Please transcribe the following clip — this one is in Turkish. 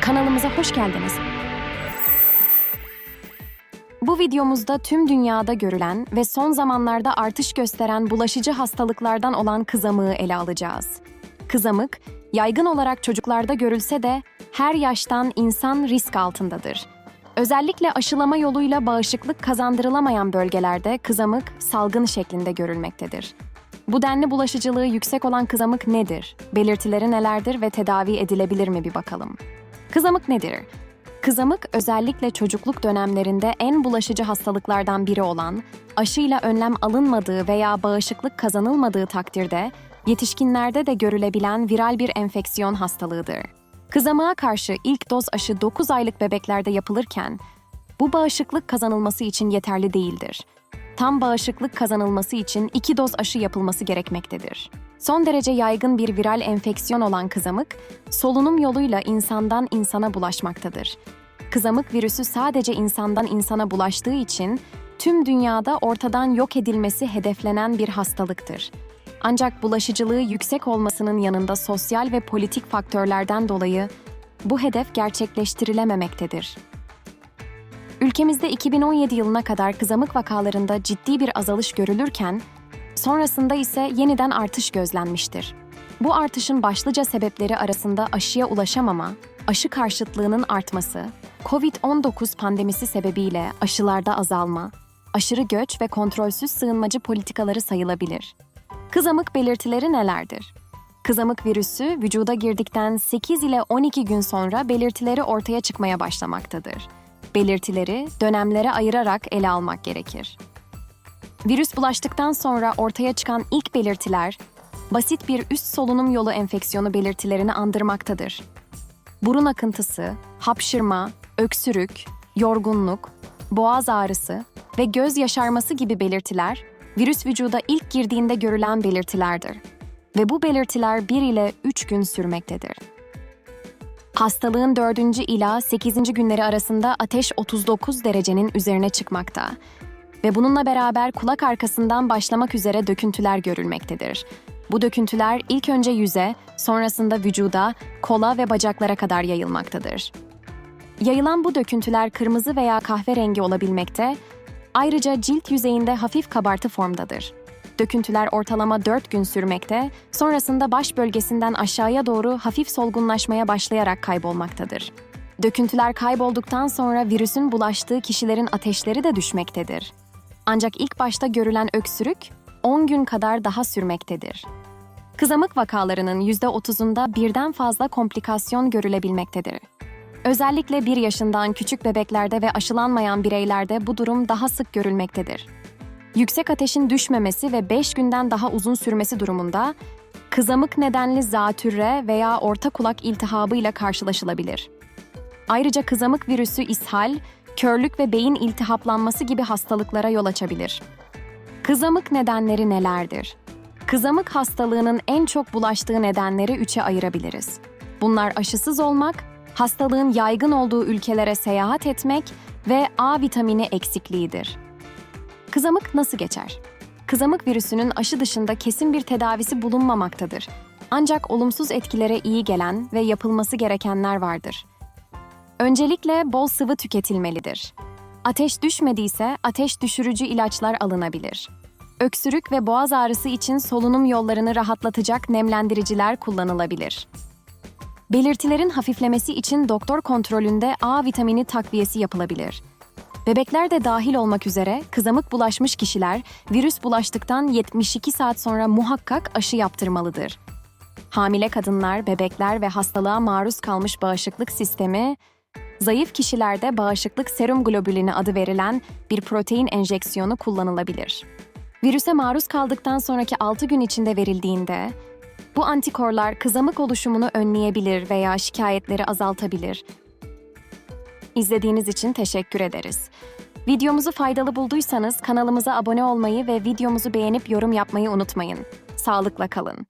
Kanalımıza hoş geldiniz. Bu videomuzda tüm dünyada görülen ve son zamanlarda artış gösteren bulaşıcı hastalıklardan olan kızamığı ele alacağız. Kızamık, yaygın olarak çocuklarda görülse de her yaştan insan risk altındadır. Özellikle aşılama yoluyla bağışıklık kazandırılamayan bölgelerde kızamık salgın şeklinde görülmektedir. Bu denli bulaşıcılığı yüksek olan kızamık nedir? Belirtileri nelerdir ve tedavi edilebilir mi bir bakalım. Kızamık nedir? Kızamık özellikle çocukluk dönemlerinde en bulaşıcı hastalıklardan biri olan, aşıyla önlem alınmadığı veya bağışıklık kazanılmadığı takdirde yetişkinlerde de görülebilen viral bir enfeksiyon hastalığıdır. Kızamığa karşı ilk doz aşı 9 aylık bebeklerde yapılırken, bu bağışıklık kazanılması için yeterli değildir. Tam bağışıklık kazanılması için iki doz aşı yapılması gerekmektedir. Son derece yaygın bir viral enfeksiyon olan kızamık, solunum yoluyla insandan insana bulaşmaktadır. Kızamık virüsü sadece insandan insana bulaştığı için tüm dünyada ortadan yok edilmesi hedeflenen bir hastalıktır. Ancak bulaşıcılığı yüksek olmasının yanında sosyal ve politik faktörlerden dolayı bu hedef gerçekleştirilememektedir. Ülkemizde 2017 yılına kadar kızamık vakalarında ciddi bir azalış görülürken, sonrasında ise yeniden artış gözlenmiştir. Bu artışın başlıca sebepleri arasında aşıya ulaşamama, aşı karşıtlığının artması, COVID-19 pandemisi sebebiyle aşılarda azalma, aşırı göç ve kontrolsüz sığınmacı politikaları sayılabilir. Kızamık belirtileri nelerdir? Kızamık virüsü vücuda girdikten 8 ile 12 gün sonra belirtileri ortaya çıkmaya başlamaktadır. Belirtileri dönemlere ayırarak ele almak gerekir. Virüs bulaştıktan sonra ortaya çıkan ilk belirtiler, basit bir üst solunum yolu enfeksiyonu belirtilerini andırmaktadır. Burun akıntısı, hapşırma, öksürük, yorgunluk, boğaz ağrısı ve göz yaşarması gibi belirtiler, virüs vücuda ilk girdiğinde görülen belirtilerdir. Ve bu belirtiler 1 ile 3 gün sürmektedir. Hastalığın 4. ila 8. günleri arasında ateş 39 derecenin üzerine çıkmakta ve bununla beraber kulak arkasından başlamak üzere döküntüler görülmektedir. Bu döküntüler ilk önce yüze, sonrasında vücuda, kola ve bacaklara kadar yayılmaktadır. Yayılan bu döküntüler kırmızı veya kahverengi olabilmekte, ayrıca cilt yüzeyinde hafif kabartı formdadır. Döküntüler ortalama 4 gün sürmekte, sonrasında baş bölgesinden aşağıya doğru hafif solgunlaşmaya başlayarak kaybolmaktadır. Döküntüler kaybolduktan sonra virüsün bulaştığı kişilerin ateşleri de düşmektedir. Ancak ilk başta görülen öksürük 10 gün kadar daha sürmektedir. Kızamık vakalarının %30'unda birden fazla komplikasyon görülebilmektedir. Özellikle 1 yaşından küçük bebeklerde ve aşılanmayan bireylerde bu durum daha sık görülmektedir. Yüksek ateşin düşmemesi ve 5 günden daha uzun sürmesi durumunda kızamık nedenli zatürre veya orta kulak iltihabı ile karşılaşılabilir. Ayrıca kızamık virüsü ishal, körlük ve beyin iltihaplanması gibi hastalıklara yol açabilir. Kızamık nedenleri nelerdir? Kızamık hastalığının en çok bulaştığı nedenleri üçe ayırabiliriz. Bunlar aşısız olmak, hastalığın yaygın olduğu ülkelere seyahat etmek ve A vitamini eksikliğidir. Kızamık nasıl geçer? Kızamık virüsünün aşı dışında kesin bir tedavisi bulunmamaktadır. Ancak olumsuz etkilere iyi gelen ve yapılması gerekenler vardır. Öncelikle bol sıvı tüketilmelidir. Ateş düşmediyse ateş düşürücü ilaçlar alınabilir. Öksürük ve boğaz ağrısı için solunum yollarını rahatlatacak nemlendiriciler kullanılabilir. Belirtilerin hafiflemesi için doktor kontrolünde A vitamini takviyesi yapılabilir. Bebekler de dahil olmak üzere kızamık bulaşmış kişiler virüs bulaştıktan 72 saat sonra muhakkak aşı yaptırmalıdır. Hamile kadınlar, bebekler ve hastalığa maruz kalmış bağışıklık sistemi, zayıf kişilerde bağışıklık serum globulini adı verilen bir protein enjeksiyonu kullanılabilir. Virüse maruz kaldıktan sonraki 6 gün içinde verildiğinde, bu antikorlar kızamık oluşumunu önleyebilir veya şikayetleri azaltabilir. İzlediğiniz için teşekkür ederiz. Videomuzu faydalı bulduysanız kanalımıza abone olmayı ve videomuzu beğenip yorum yapmayı unutmayın. Sağlıkla kalın.